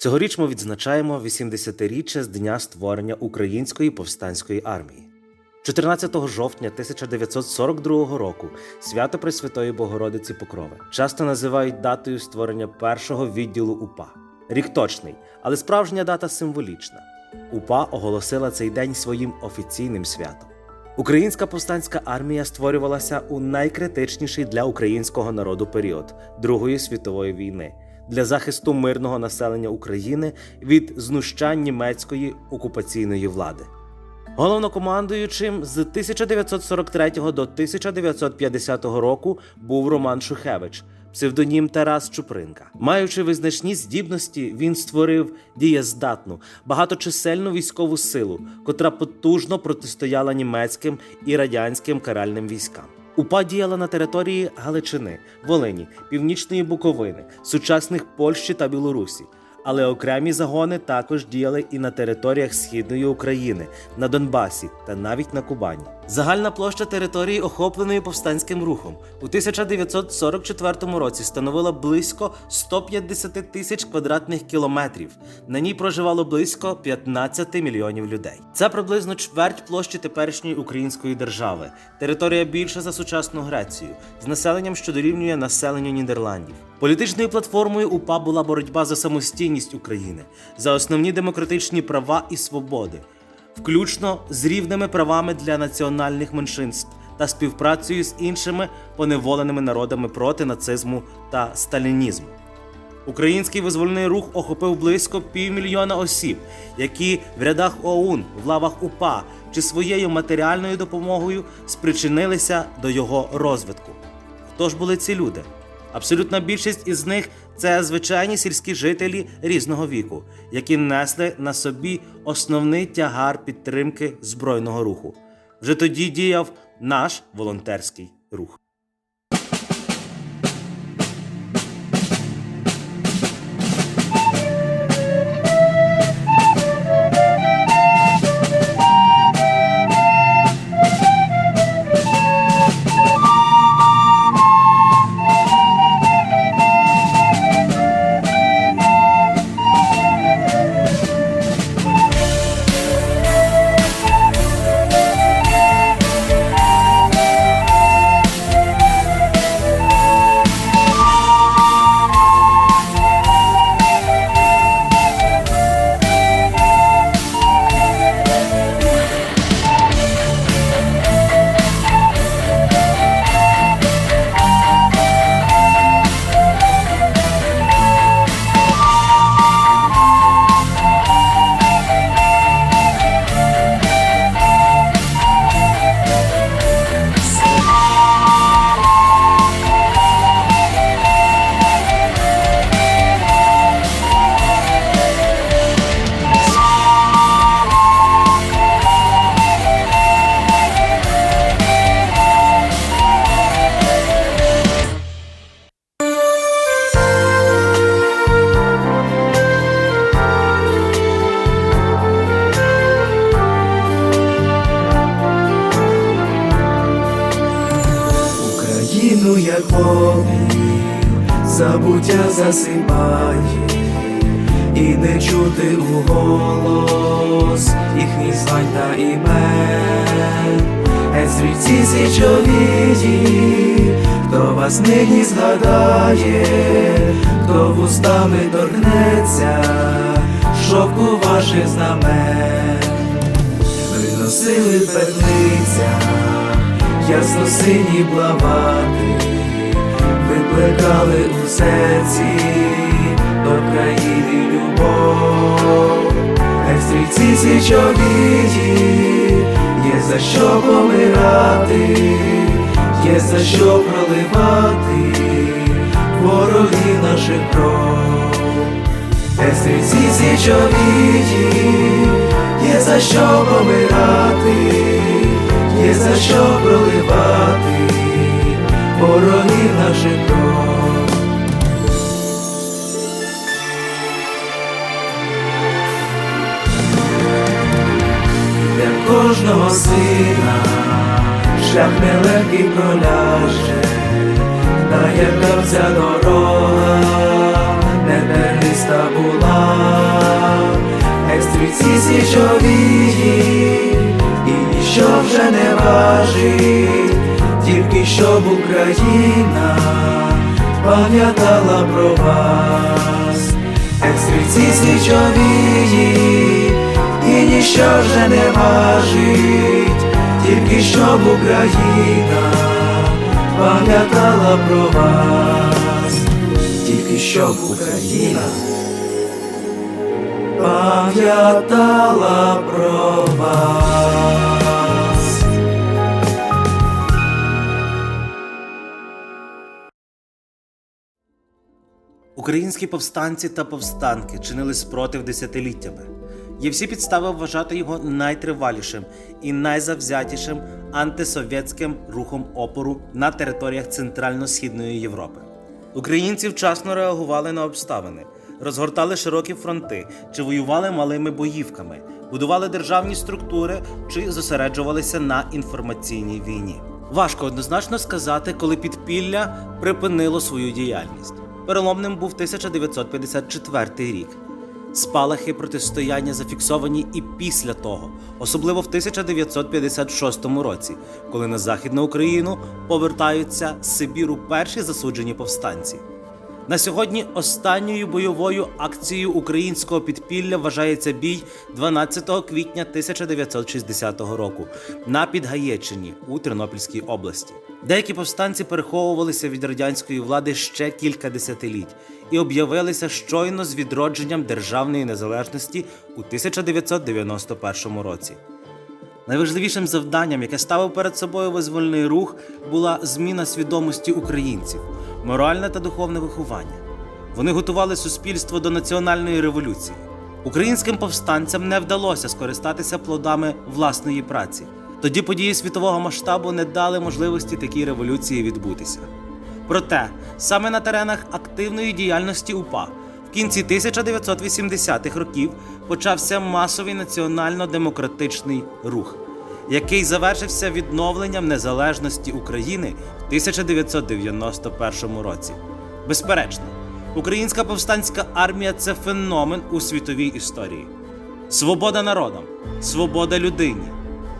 Цьогоріч ми відзначаємо 80-річчя з дня створення Української повстанської армії. 14 жовтня 1942 року свято Пресвятої Богородиці Покрови часто називають датою створення першого відділу УПА. Рік точний, але справжня дата символічна. УПА оголосила цей день своїм офіційним святом. Українська повстанська армія створювалася у найкритичніший для українського народу період Другої світової війни для захисту мирного населення України від знущань німецької окупаційної влади. Головнокомандуючим з 1943 до 1950 року був Роман Шухевич, псевдонім Тарас Чупринка. Маючи визначні здібності, він створив дієздатну, багаточисельну військову силу, котра потужно протистояла німецьким і радянським каральним військам. УПА діяла на території Галичини, Волині, Північної Буковини, сучасних Польщі та Білорусі. Але окремі загони також діяли і на територіях Східної України, на Донбасі та навіть на Кубані. Загальна площа території, охопленої повстанським рухом, у 1944 році становила близько 150 тисяч квадратних кілометрів. На ній проживало близько 15 мільйонів людей. Це приблизно чверть площі теперішньої української держави. Територія більша за сучасну Грецію, з населенням, що дорівнює населенню Нідерландів. Політичною платформою УПА була боротьба за самостійність України, за основні демократичні права і свободи, включно з рівними правами для національних меншинств та співпрацею з іншими поневоленими народами проти нацизму та сталінізму. Український визвольний рух охопив близько півмільйона осіб, які в рядах ОУН, в лавах УПА чи своєю матеріальною допомогою спричинилися до його розвитку. Хто ж були ці люди? Абсолютна більшість із них це звичайні сільські жителі різного віку, які несли на собі основний тягар підтримки збройного руху. Вже тоді діяв наш волонтерський рух. У голос їхніх звань та імен. Геть стрільці січовії, хто вас нині згадає, хто вустами торкнеться, шовку ваших знамен, виносили в петлицях ясно сині блавати, викликали у серці до країни любов, Стрільці є за що помирати, є за що проливати ворогів наших кров. Хай стрільці січовії, є за що помирати є за що проливати ворогів наших кров. Кожного сина. Шлях нелегкий проляже, та яка вся дорога, не тернистий помста була, екстріці січовії, і ніщо вже не важить, тільки щоб Україна пам'ятала про вас, екстріці січовії, і ніщо вже не важить, тільки щоб Україна пам'ятала про вас, тільки щоб Україна пам'ятала про вас. Українські повстанці та повстанки чинили спротив десятиліттями. Є всі підстави вважати його найтривалішим і найзавзятішим антисовєтським рухом опору на територіях Центрально-Східної Європи. Українці вчасно реагували на обставини, розгортали широкі фронти чи воювали малими боївками, будували державні структури чи зосереджувалися на інформаційній війні. Важко однозначно сказати, коли підпілля припинило свою діяльність. Переломним був 1954 рік. Спалахи протистояння зафіксовані і після того, особливо в 1956 році, коли на Західну Україну повертаються з Сибіру перші засуджені повстанці. На сьогодні останньою бойовою акцією українського підпілля вважається бій 12 квітня 1960 року на Підгаєччині у Тернопільській області. Деякі повстанці переховувалися від радянської влади ще кілька десятиліть і об'явилися щойно з відродженням державної незалежності у 1991 році. Найважливішим завданням, яке ставив перед собою визвольний рух, була зміна свідомості українців, моральне та духовне виховання. Вони готували суспільство до національної революції. Українським повстанцям не вдалося скористатися плодами власної праці. Тоді події світового масштабу не дали можливості такій революції відбутися. Проте саме на теренах активної діяльності УПА в кінці 1980-х років почався масовий національно-демократичний рух, який завершився відновленням незалежності України в 1991 році. Безперечно, українська повстанська армія це феномен у світовій історії. Свобода народам, свобода людині.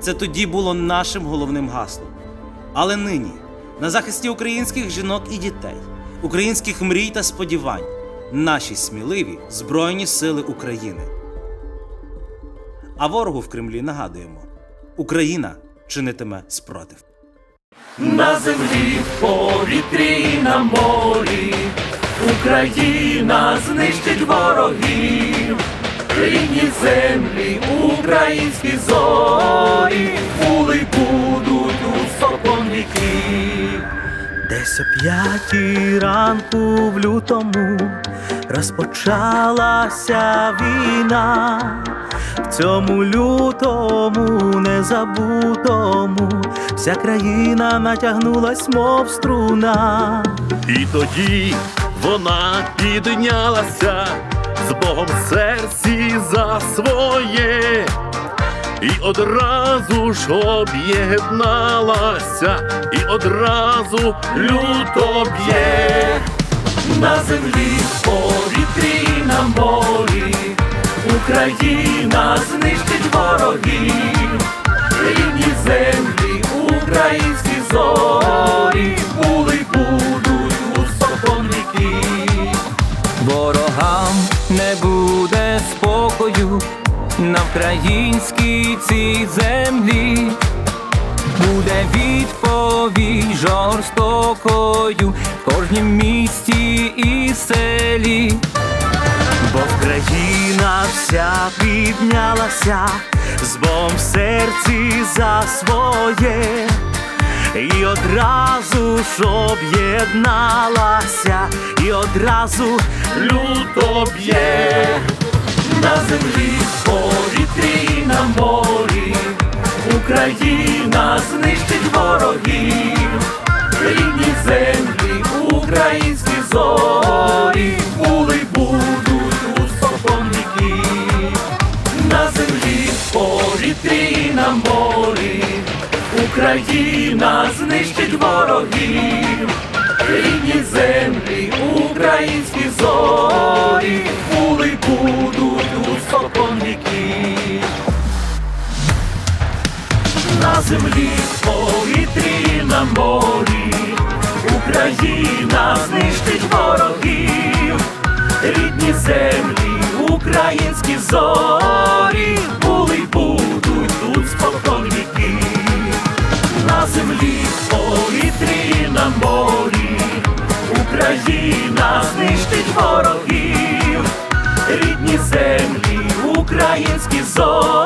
Це тоді було нашим головним гаслом. Але нині на захисті українських жінок і дітей, українських мрій та сподівань, наші сміливі Збройні Сили України. А ворогу в Кремлі нагадуємо: Україна чинитиме спротив. На землі, в повітрі, на морі, Україна знищить ворогів, рідні землі, українські зорі, були будуть у спокон віків. Десь о п'ятій ранку в лютому розпочалася війна. Цьому лютому незабутому вся країна натягнулась, мов струна. І тоді вона піднялася з Богом в серці за своє, і одразу ж об'єдналася, і одразу люто б'є На землі, в повітрі, на морі, Україна знищить ворогів, рідні землі, українські зорі, були будуть у віків. Ворогам не буде спокою на українській цій землі. Буде відповідь жорстокою в кожнім місті і селі. Бо вся піднялася з Богом в серці за своє, і одразу ж об'єдналася, і одразу люто б'є на землі, в повітрі, на морі, Україна знищить Україна знищить ворогів, рідні землі, українські зорі, будуть тут спокон. На землі, повітрі, на морі, Україна знищить ворогів, рідні землі, українські зорі, ворогів, рідні землі, українські зорі,